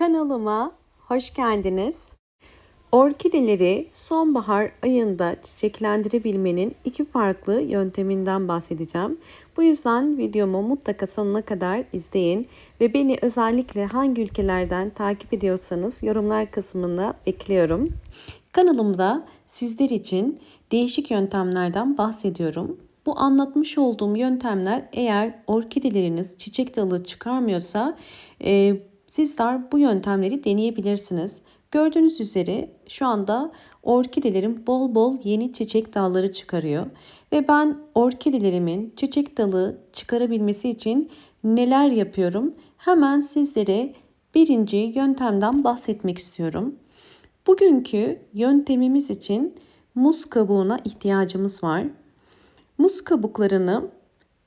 Kanalıma hoş geldiniz. Orkideleri sonbahar ayında çiçeklendirebilmenin iki farklı yönteminden bahsedeceğim. Bu yüzden videomu mutlaka sonuna kadar izleyin ve beni özellikle hangi ülkelerden takip ediyorsanız yorumlar kısmına bekliyorum. Kanalımda sizler için değişik yöntemlerden bahsediyorum. Bu anlatmış olduğum yöntemler eğer orkideleriniz çiçek dalı çıkarmıyorsa e, sizler bu yöntemleri deneyebilirsiniz. Gördüğünüz üzere şu anda orkidelerim bol bol yeni çiçek dalları çıkarıyor. Ve ben orkidelerimin çiçek dalı çıkarabilmesi için neler yapıyorum? Hemen sizlere birinci yöntemden bahsetmek istiyorum. Bugünkü yöntemimiz için muz kabuğuna ihtiyacımız var. Muz kabuklarını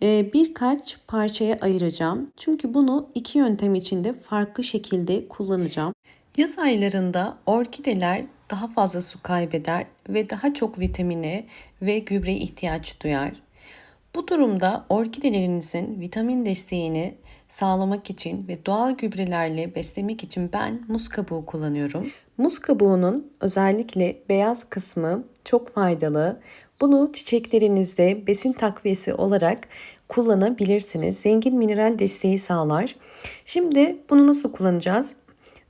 birkaç parçaya ayıracağım. Çünkü bunu iki yöntem içinde farklı şekilde kullanacağım. Yaz aylarında orkideler daha fazla su kaybeder ve daha çok vitamine ve gübreye ihtiyaç duyar. Bu durumda orkidelerinizin vitamin desteğini sağlamak için ve doğal gübrelerle beslemek için ben muz kabuğu kullanıyorum. Muz kabuğunun özellikle beyaz kısmı çok faydalı. Bunu çiçeklerinizde besin takviyesi olarak kullanabilirsiniz. Zengin mineral desteği sağlar. Şimdi bunu nasıl kullanacağız?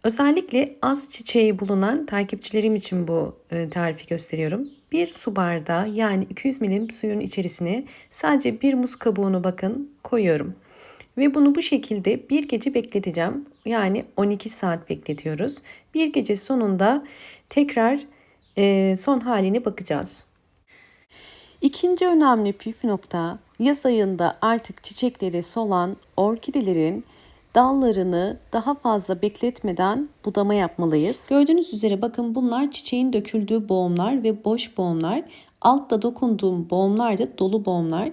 Özellikle az çiçeği bulunan takipçilerim için bu e, tarifi gösteriyorum. Bir su bardağı yani 200 milim suyun içerisine sadece bir muz kabuğunu bakın koyuyorum. Ve bunu bu şekilde bir gece bekleteceğim. Yani 12 saat bekletiyoruz. Bir gece sonunda tekrar e, son haline bakacağız. İkinci önemli püf nokta yaz ayında artık çiçekleri solan orkidelerin dallarını daha fazla bekletmeden budama yapmalıyız. Gördüğünüz üzere bakın bunlar çiçeğin döküldüğü boğumlar ve boş boğumlar. Altta dokunduğum boğumlar da dolu boğumlar.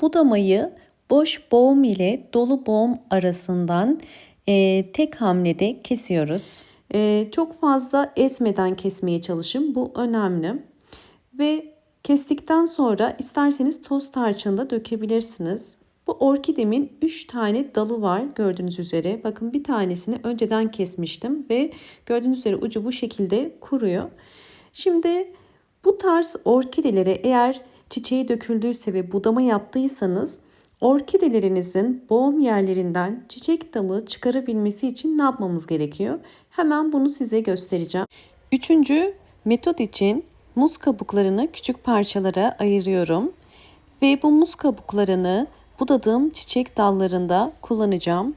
Budamayı boş boğum ile dolu boğum arasından e, tek hamlede kesiyoruz. E, çok fazla esmeden kesmeye çalışın. Bu önemli. Ve kestikten sonra isterseniz toz tarçını dökebilirsiniz. Bu orkidemin 3 tane dalı var gördüğünüz üzere. Bakın bir tanesini önceden kesmiştim ve gördüğünüz üzere ucu bu şekilde kuruyor. Şimdi bu tarz orkidelere eğer çiçeği döküldüyse ve budama yaptıysanız orkidelerinizin boğum yerlerinden çiçek dalı çıkarabilmesi için ne yapmamız gerekiyor? Hemen bunu size göstereceğim. Üçüncü metot için muz kabuklarını küçük parçalara ayırıyorum ve bu muz kabuklarını budadığım çiçek dallarında kullanacağım.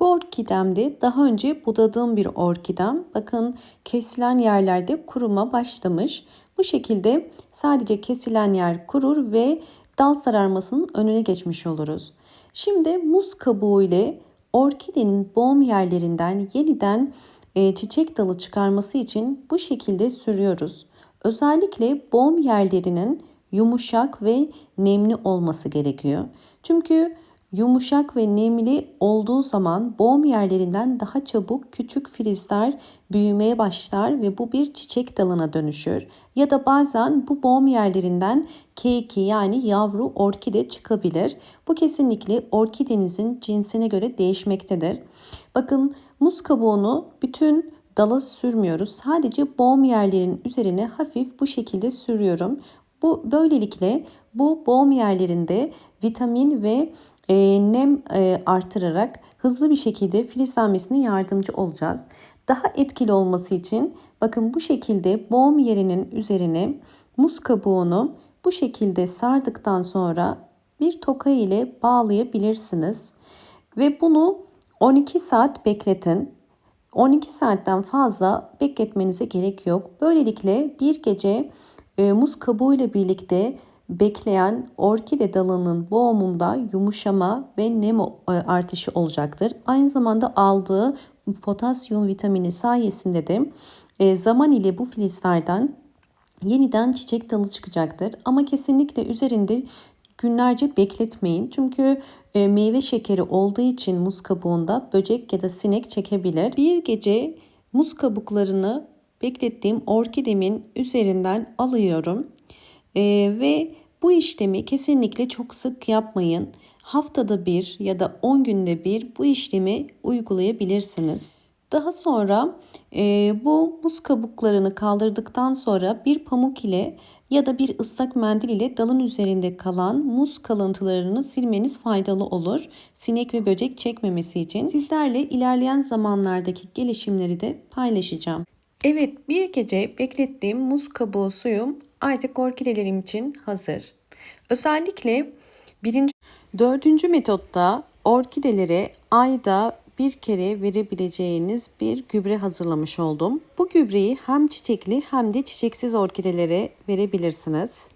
Bu orkidemde daha önce budadığım bir orkidem. Bakın kesilen yerlerde kuruma başlamış. Bu şekilde sadece kesilen yer kurur ve dal sararmasının önüne geçmiş oluruz. Şimdi muz kabuğu ile orkidenin boğum yerlerinden yeniden e, çiçek dalı çıkarması için bu şekilde sürüyoruz. Özellikle boğum yerlerinin yumuşak ve nemli olması gerekiyor. Çünkü yumuşak ve nemli olduğu zaman boğum yerlerinden daha çabuk küçük filizler büyümeye başlar ve bu bir çiçek dalına dönüşür. Ya da bazen bu boğum yerlerinden keiki yani yavru orkide çıkabilir. Bu kesinlikle orkidenizin cinsine göre değişmektedir. Bakın muz kabuğunu bütün dala sürmüyoruz. Sadece boğum yerlerinin üzerine hafif bu şekilde sürüyorum. Bu böylelikle bu boğum yerlerinde vitamin ve e, nem e, artırarak hızlı bir şekilde filizlenmesine yardımcı olacağız. Daha etkili olması için bakın bu şekilde boğum yerinin üzerine muz kabuğunu bu şekilde sardıktan sonra bir toka ile bağlayabilirsiniz. Ve bunu 12 saat bekletin. 12 saatten fazla bekletmenize gerek yok. Böylelikle bir gece e, muz kabuğu ile birlikte bekleyen orkide dalının boğumunda yumuşama ve nem e, artışı olacaktır. Aynı zamanda aldığı potasyum vitamini sayesinde de e, zaman ile bu filizlerden yeniden çiçek dalı çıkacaktır. Ama kesinlikle üzerinde günlerce bekletmeyin. Çünkü e, meyve şekeri olduğu için muz kabuğunda böcek ya da sinek çekebilir. Bir gece muz kabuklarını beklettiğim orkidemin üzerinden alıyorum. Ee, ve bu işlemi kesinlikle çok sık yapmayın. Haftada bir ya da 10 günde bir bu işlemi uygulayabilirsiniz. Daha sonra e, bu muz kabuklarını kaldırdıktan sonra bir pamuk ile ya da bir ıslak mendil ile dalın üzerinde kalan muz kalıntılarını silmeniz faydalı olur. Sinek ve böcek çekmemesi için sizlerle ilerleyen zamanlardaki gelişimleri de paylaşacağım. Evet bir gece beklettiğim muz kabuğu suyum artık orkidelerim için hazır. Özellikle birinci, dördüncü metotta orkidelere ayda bir kere verebileceğiniz bir gübre hazırlamış oldum. Bu gübreyi hem çiçekli hem de çiçeksiz orkidelere verebilirsiniz.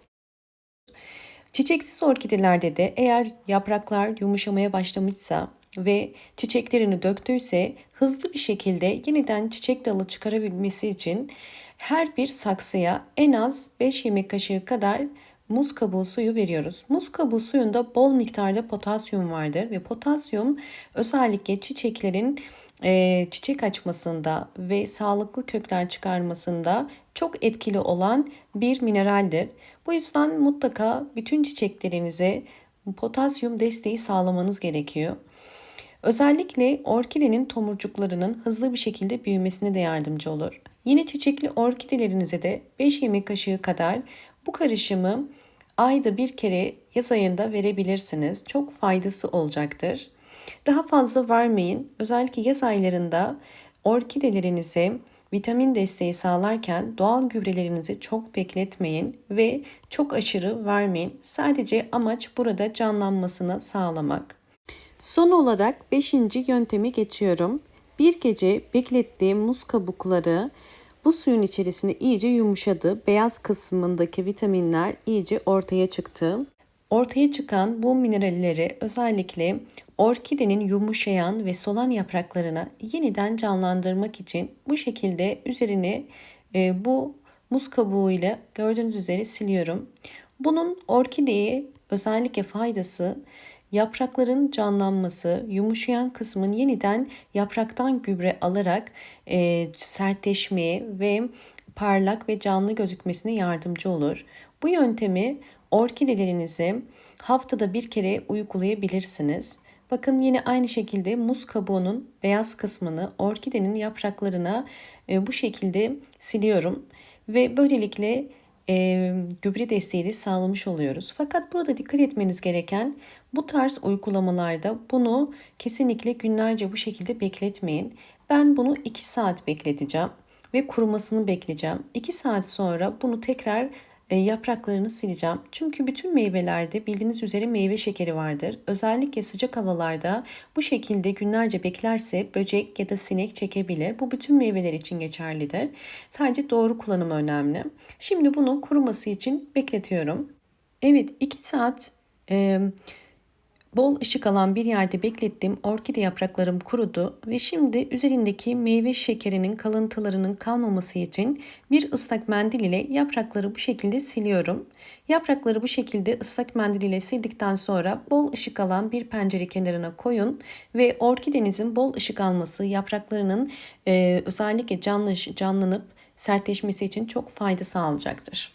Çiçeksiz orkidelerde de eğer yapraklar yumuşamaya başlamışsa ve çiçeklerini döktüyse hızlı bir şekilde yeniden çiçek dalı çıkarabilmesi için her bir saksıya en az 5 yemek kaşığı kadar muz kabuğu suyu veriyoruz. Muz kabuğu suyunda bol miktarda potasyum vardır ve potasyum özellikle çiçeklerin e, çiçek açmasında ve sağlıklı kökler çıkarmasında çok etkili olan bir mineraldir. Bu yüzden mutlaka bütün çiçeklerinize potasyum desteği sağlamanız gerekiyor. Özellikle orkidenin tomurcuklarının hızlı bir şekilde büyümesine de yardımcı olur. Yine çiçekli orkidelerinize de 5 yemek kaşığı kadar bu karışımı ayda bir kere yaz ayında verebilirsiniz. Çok faydası olacaktır. Daha fazla vermeyin. Özellikle yaz aylarında orkidelerinize vitamin desteği sağlarken doğal gübrelerinizi çok bekletmeyin ve çok aşırı vermeyin. Sadece amaç burada canlanmasını sağlamak. Son olarak 5. yöntemi geçiyorum. Bir gece beklettiğim muz kabukları bu suyun içerisinde iyice yumuşadı. Beyaz kısmındaki vitaminler iyice ortaya çıktı. Ortaya çıkan bu mineralleri özellikle orkidenin yumuşayan ve solan yapraklarına yeniden canlandırmak için bu şekilde üzerine e, bu muz kabuğuyla gördüğünüz üzere siliyorum. Bunun orkideye özellikle faydası Yaprakların canlanması, yumuşayan kısmın yeniden yapraktan gübre alarak e, sertleşmeye ve parlak ve canlı gözükmesine yardımcı olur. Bu yöntemi orkidelerinize haftada bir kere uygulayabilirsiniz. Bakın yine aynı şekilde muz kabuğunun beyaz kısmını orkidenin yapraklarına e, bu şekilde siliyorum ve böylelikle e, gübre desteği de sağlamış oluyoruz. Fakat burada dikkat etmeniz gereken bu tarz uygulamalarda bunu kesinlikle günlerce bu şekilde bekletmeyin. Ben bunu 2 saat bekleteceğim ve kurumasını bekleyeceğim. 2 saat sonra bunu tekrar yapraklarını sileceğim. Çünkü bütün meyvelerde bildiğiniz üzere meyve şekeri vardır. Özellikle sıcak havalarda bu şekilde günlerce beklerse böcek ya da sinek çekebilir. Bu bütün meyveler için geçerlidir. Sadece doğru kullanım önemli. Şimdi bunu kuruması için bekletiyorum. Evet 2 saat e, Bol ışık alan bir yerde beklettiğim orkide yapraklarım kurudu ve şimdi üzerindeki meyve şekerinin kalıntılarının kalmaması için bir ıslak mendil ile yaprakları bu şekilde siliyorum. Yaprakları bu şekilde ıslak mendil ile sildikten sonra bol ışık alan bir pencere kenarına koyun ve orkidenizin bol ışık alması yapraklarının e, özellikle canlı, canlanıp sertleşmesi için çok fayda sağlayacaktır.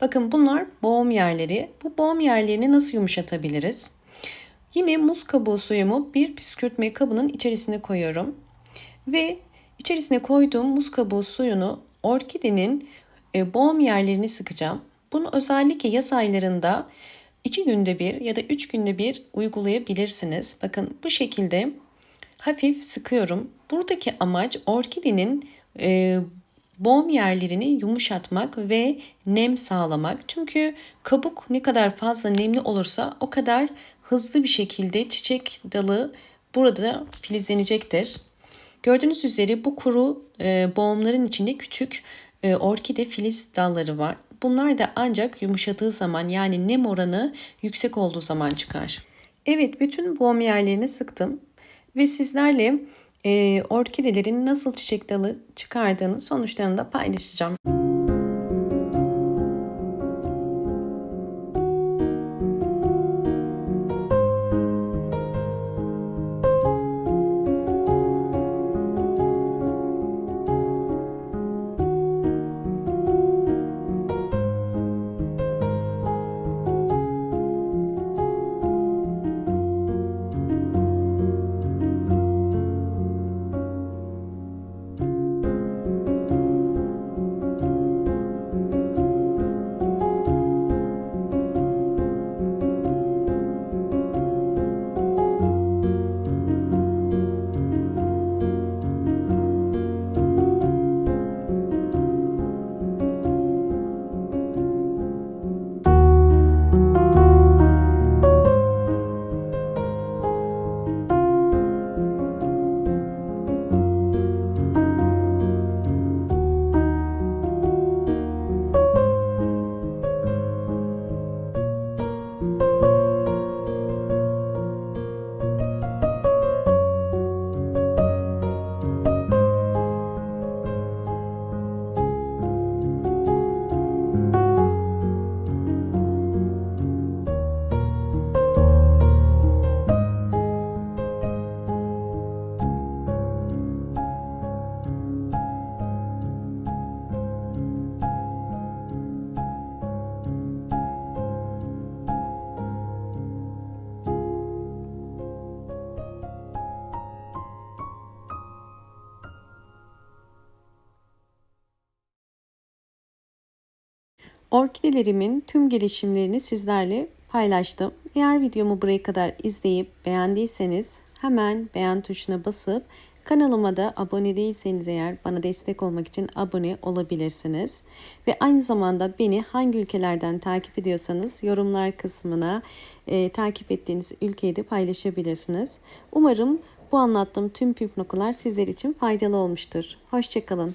Bakın bunlar boğum yerleri. Bu boğum yerlerini nasıl yumuşatabiliriz? Yine muz kabuğu suyumu bir püskürtme kabının içerisine koyuyorum. Ve içerisine koyduğum muz kabuğu suyunu orkidenin e, boğum yerlerini sıkacağım. Bunu özellikle yaz aylarında 2 günde bir ya da 3 günde bir uygulayabilirsiniz. Bakın bu şekilde hafif sıkıyorum. Buradaki amaç orkidenin e, boğum yerlerini yumuşatmak ve nem sağlamak. Çünkü kabuk ne kadar fazla nemli olursa o kadar hızlı bir şekilde çiçek dalı burada filizlenecektir. Gördüğünüz üzere bu kuru e, boğumların içinde küçük e, orkide filiz dalları var. Bunlar da ancak yumuşadığı zaman yani nem oranı yüksek olduğu zaman çıkar. Evet bütün boğum yerlerini sıktım ve sizlerle e, orkidelerin nasıl çiçek dalı çıkardığını sonuçlarını da paylaşacağım. Orkidelerimin tüm gelişimlerini sizlerle paylaştım. Eğer videomu buraya kadar izleyip beğendiyseniz hemen beğen tuşuna basıp kanalıma da abone değilseniz eğer bana destek olmak için abone olabilirsiniz. Ve aynı zamanda beni hangi ülkelerden takip ediyorsanız yorumlar kısmına e, takip ettiğiniz ülkeyi de paylaşabilirsiniz. Umarım bu anlattığım tüm püf noktalar sizler için faydalı olmuştur. Hoşçakalın.